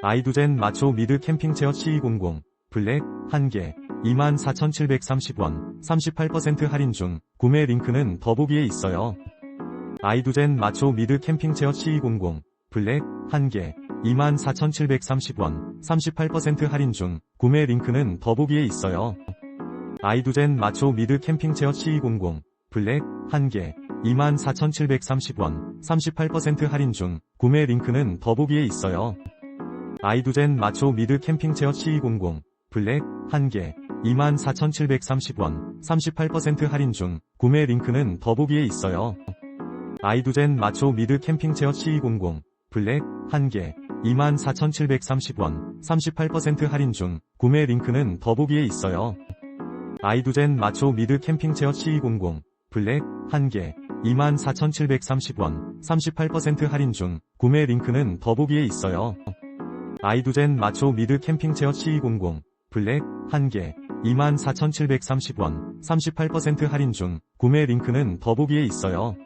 아이두젠 마초 미드 캠핑 체어 C200 블랙 1개 24,730원 38% 할인 중 구매 링크는 더보기에 있어요. 아이두젠 마초 미드 캠핑 체어 C200 블랙 1개 24,730원 38% 할인 중 구매 링크는 더보기에 있어요. 아이두젠 마초 미드 캠핑 체어 C200 블랙 1개 24,730원 38% 할인 중 구매 링크는 더보기에 있어요. 아이두젠 마초 미드 캠핑 체어 C200 블랙 1개 24,730원 38% 할인 중 구매 링크는 더보기에 있어요. 아이두젠 마초 미드 캠핑 체어 C200 블랙 1개 24,730원 38% 할인 중 구매 링크는 더보기에 있어요. 아이두젠 마초 미드 캠핑 체어 C200 블랙 1개 24,730원 38% 할인 중 구매 링크는 더보기에 있어요. 아이두젠 마초 미드 캠핑 체어 C200 블랙 1개 24,730원 38% 할인 중 구매 링크는 더보기에 있어요.